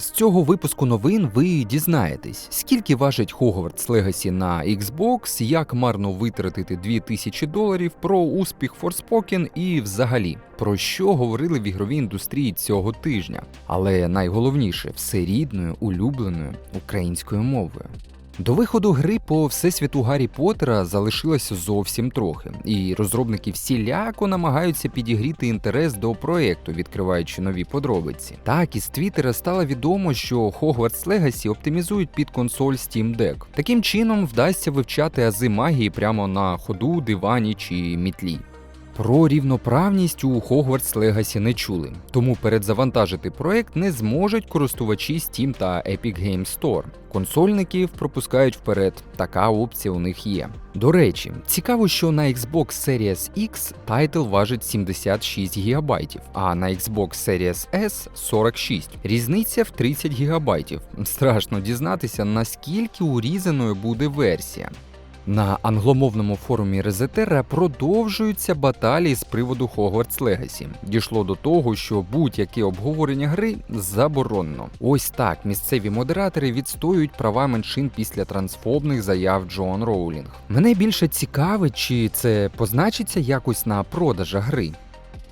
З цього випуску новин ви дізнаєтесь, скільки важить Hogwarts Legacy на Xbox, як марно витратити 2000 доларів, про успіх Forspoken і взагалі про що говорили в ігровій індустрії цього тижня. Але найголовніше все рідною, улюбленою українською мовою. До виходу гри по всесвіту Гаррі Поттера залишилося зовсім трохи, і розробники всіляко намагаються підігріти інтерес до проекту, відкриваючи нові подробиці. Так із Твіттера стало відомо, що Hogwarts Legacy оптимізують під консоль Steam Deck. Таким чином вдасться вивчати ази магії прямо на ходу, дивані чи мітлі. Про рівноправність у Hogwarts Legacy не чули, тому передзавантажити проект не зможуть користувачі Steam та Epic Games Store. Консольників пропускають вперед, така опція у них є. До речі, цікаво, що на Xbox Series X тайтл важить 76 ГБ, а на Xbox Series S 46. Різниця в 30 ГБ. Страшно дізнатися, наскільки урізаною буде версія. На англомовному форумі Резетера продовжуються баталії з приводу Hogwarts Legacy. Дійшло до того, що будь-яке обговорення гри заборонено. Ось так місцеві модератори відстоюють права меншин після трансфобних заяв Джоан Роулінг. Мене більше цікавить, чи це позначиться якось на продажах гри.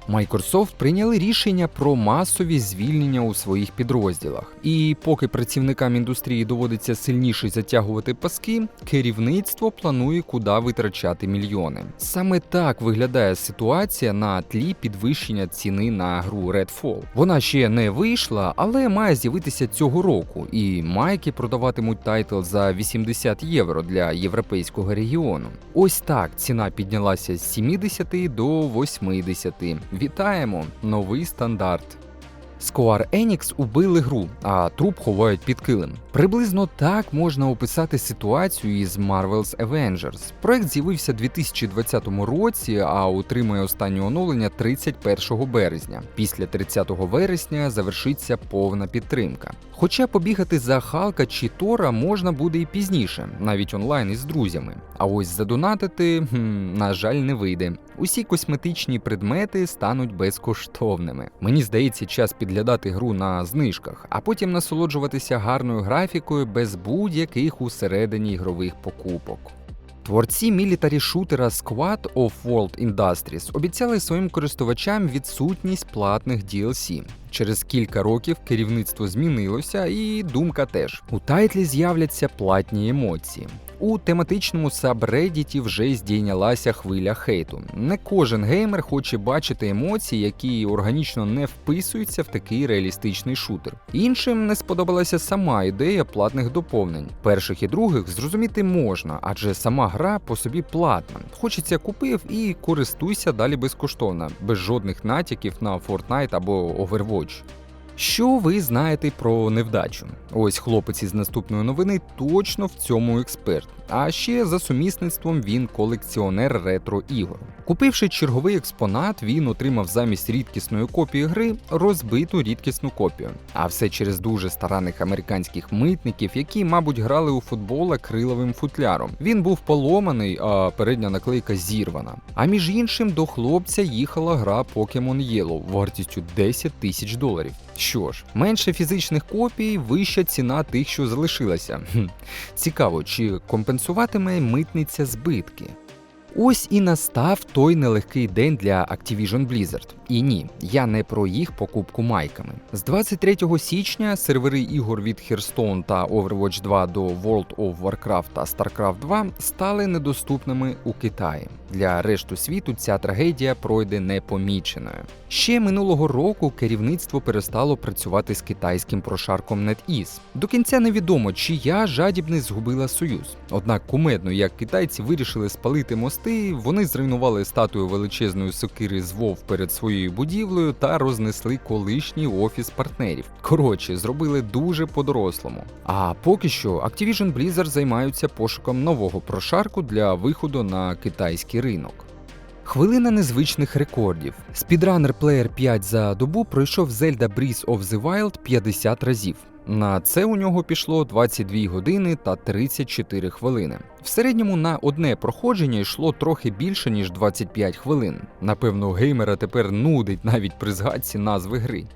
Microsoft прийняли рішення про масові звільнення у своїх підрозділах. І поки працівникам індустрії доводиться сильніше затягувати паски, керівництво планує куди витрачати мільйони. Саме так виглядає ситуація на тлі підвищення ціни на гру Redfall. Вона ще не вийшла, але має з'явитися цього року, і майки продаватимуть тайтл за 80 євро для європейського регіону. Ось так ціна піднялася з 70 до 80. Вітаємо! Новий стандарт. Square Enix убили гру, а труп ховають під килим. Приблизно так можна описати ситуацію із Marvel's Avengers. Проект з'явився 2020 році, а отримує останнє оновлення 31 березня. Після 30 вересня завершиться повна підтримка. Хоча побігати за Халка чи Тора можна буде і пізніше, навіть онлайн із друзями. А ось задонатити, хм, на жаль, не вийде. Усі косметичні предмети стануть безкоштовними. Мені здається, час підглядати гру на знижках, а потім насолоджуватися гарною графікою без будь-яких усередині ігрових покупок. Творці мілітарі шутера Squad of World Industries обіцяли своїм користувачам відсутність платних DLC. Через кілька років керівництво змінилося, і думка теж. У тайтлі з'являться платні емоції. У тематичному сабреддіті вже здійнялася хвиля хейту. Не кожен геймер хоче бачити емоції, які органічно не вписуються в такий реалістичний шутер. Іншим не сподобалася сама ідея платних доповнень. Перших і других зрозуміти можна, адже сама гра по собі платна. Хочеться купив і користуйся далі безкоштовно, без жодних натяків на Fortnite або Overwatch хоч. Що ви знаєте про невдачу? Ось хлопець із наступної новини точно в цьому експерт. А ще за сумісництвом він колекціонер ретро ігор. Купивши черговий експонат, він отримав замість рідкісної копії гри розбиту рідкісну копію. А все через дуже старанних американських митників, які, мабуть, грали у футбол акриловим футляром. Він був поломаний, а передня наклейка зірвана. А між іншим до хлопця їхала гра Pokemon Yellow вартістю 10 тисяч доларів. Що ж, менше фізичних копій, вища ціна тих, що залишилася. Цікаво, чи компенсуватиме митниця збитки? Ось і настав той нелегкий день для Activision Blizzard. І ні, я не про їх покупку майками. З 23 січня сервери ігор від Hearthstone та Overwatch 2 до World of Warcraft та StarCraft 2 стали недоступними у Китаї. Для решту світу ця трагедія пройде непоміченою. Ще минулого року керівництво перестало працювати з китайським прошарком NetEase. До кінця невідомо, чия жадібність згубила союз. Однак кумедно, як китайці вирішили спалити мости, вони зруйнували статую величезної сокири з Вов перед своєю будівлею та рознесли колишній офіс партнерів. Коротше, зробили дуже по-дорослому. А поки що Activision Blizzard займаються пошуком нового прошарку для виходу на китайський ринок. Хвилина незвичних рекордів. Спідранер Player 5 за добу пройшов Zelda Breath of the Wild 50 разів. На це у нього пішло 22 години та 34 хвилини. В середньому на одне проходження йшло трохи більше ніж 25 хвилин. Напевно, геймера тепер нудить навіть при згадці назви гри.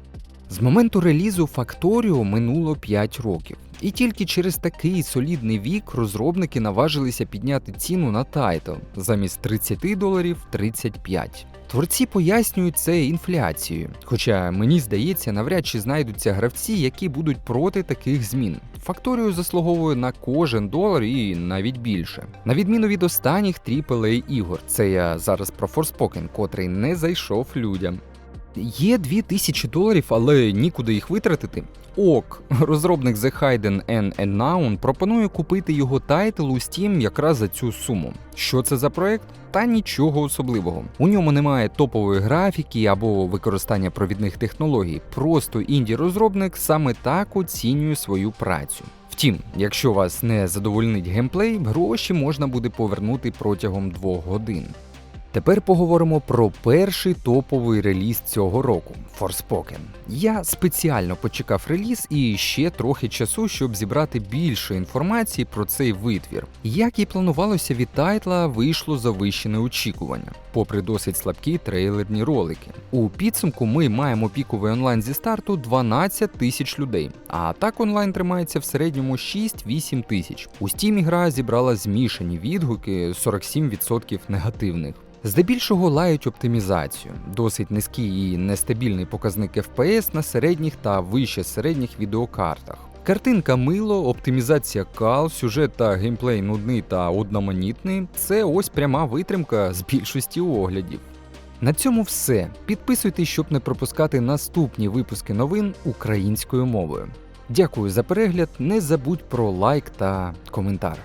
З моменту релізу Factorio минуло 5 років. І тільки через такий солідний вік розробники наважилися підняти ціну на тайтл замість 30 доларів 35. Творці пояснюють це інфляцією, хоча мені здається, навряд чи знайдуться гравці, які будуть проти таких змін. Факторію заслуговує на кожен долар і навіть більше. На відміну від останніх AAA ігор, це я зараз про Forspoken, котрий не зайшов людям. Є 2000 доларів, але нікуди їх витратити. Ок, розробник The Hidden and Unknown пропонує купити його тайтл у Steam якраз за цю суму. Що це за проект? Та нічого особливого. У ньому немає топової графіки або використання провідних технологій. Просто інді-розробник саме так оцінює свою працю. Втім, якщо вас не задовольнить геймплей, гроші можна буде повернути протягом двох годин. Тепер поговоримо про перший топовий реліз цього року Forspoken. Я спеціально почекав реліз і ще трохи часу, щоб зібрати більше інформації про цей витвір. Як і планувалося від тайтла, вийшло завищене очікування, попри досить слабкі трейлерні ролики. У підсумку ми маємо піковий онлайн зі старту 12 тисяч людей, а так онлайн тримається в середньому 6-8 тисяч. У Steam гра зібрала змішані відгуки 47% негативних. Здебільшого лають оптимізацію, досить низький і нестабільний показник FPS на середніх та вище середніх відеокартах. Картинка мило, оптимізація кал, сюжет та геймплей нудний та одноманітний це ось пряма витримка з більшості оглядів. На цьому все. Підписуйтесь, щоб не пропускати наступні випуски новин українською мовою. Дякую за перегляд. Не забудь про лайк та коментар.